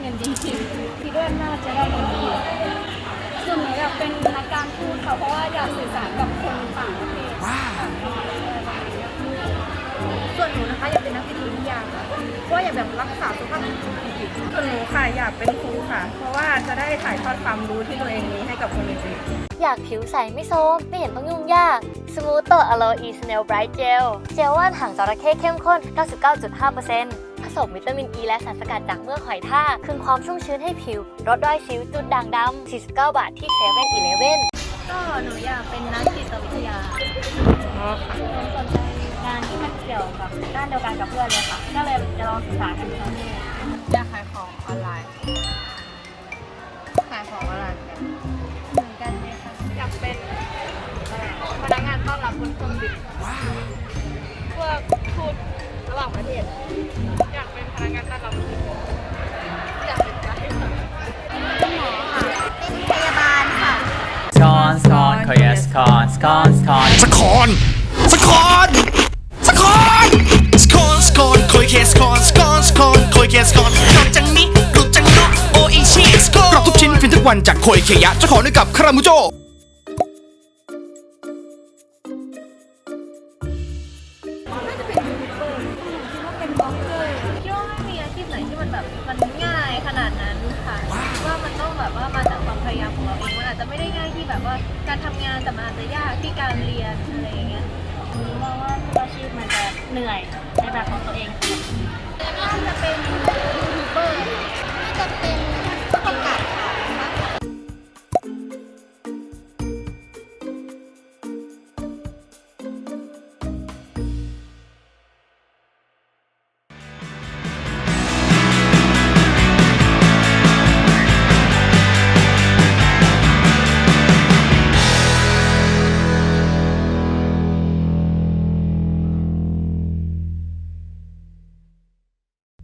เงินดีคิดว่าน่าจะได้เงินดีส่วนหนูอยากเป็นนักการพูดค่ะเพราะว่าอยากสื่อสารกับคนต่างประเทศส่วนหนูนะคะอยากเป็นนักจิตวิทยาค่ะเพราะว่าอยากแบบรักษาสุขภาพจิตส่วนหนูค่ะอยากเป็นครูค่ะ เพราะว่าจะได้ถ่ายทอดความรู้ที่ตัวเองมีให้กับคนอื่นอยากผิวใสไม่โซมไม่เห็นต้องยุ่งยาก Smooth Aloe Aloe Snail Bright Gel เจลว่านหางจระเข้เข้มข้น 99.5% สมวิตามินอ e ีและสารสกัดจากเมือกหอยทากคืนความชุ่มชื้นให้ผิวลดด้อยสิวจุดด่างดำ49 บาทที่7 e เ e ่ e อก็หนูอยากเป็นนักจิตวิทยาสนใจงานที่มันเกี่ยวกับด้านเดียวกันกับเพื่อนเลยค่ะ ก็เลยจะลองศึกษากันดูอยากขายของออนไลน์ ขายของออนไลน์เหมือนกันเลยค่ะอยากเป็น คอนสคอนสคอนสคอนสคอนสคอนสคอนสคอนคอยเคสคอนสคอนสคอนคอยเคสคอนกรอบจังนี้กรุบจังเนาะโออิชิสคอนกรอบทุกชิ้นฟินทุกวันจากคอยเคยะเจ้าของด้วยกับคารามุโจ แบบว่าการทำงานแต่มันอาจจะยากที่การเรียนอะไรอย่างเงี้ยหนูมองว่าอาชีพมันจะเหนื่อยในแบบของตัวเอง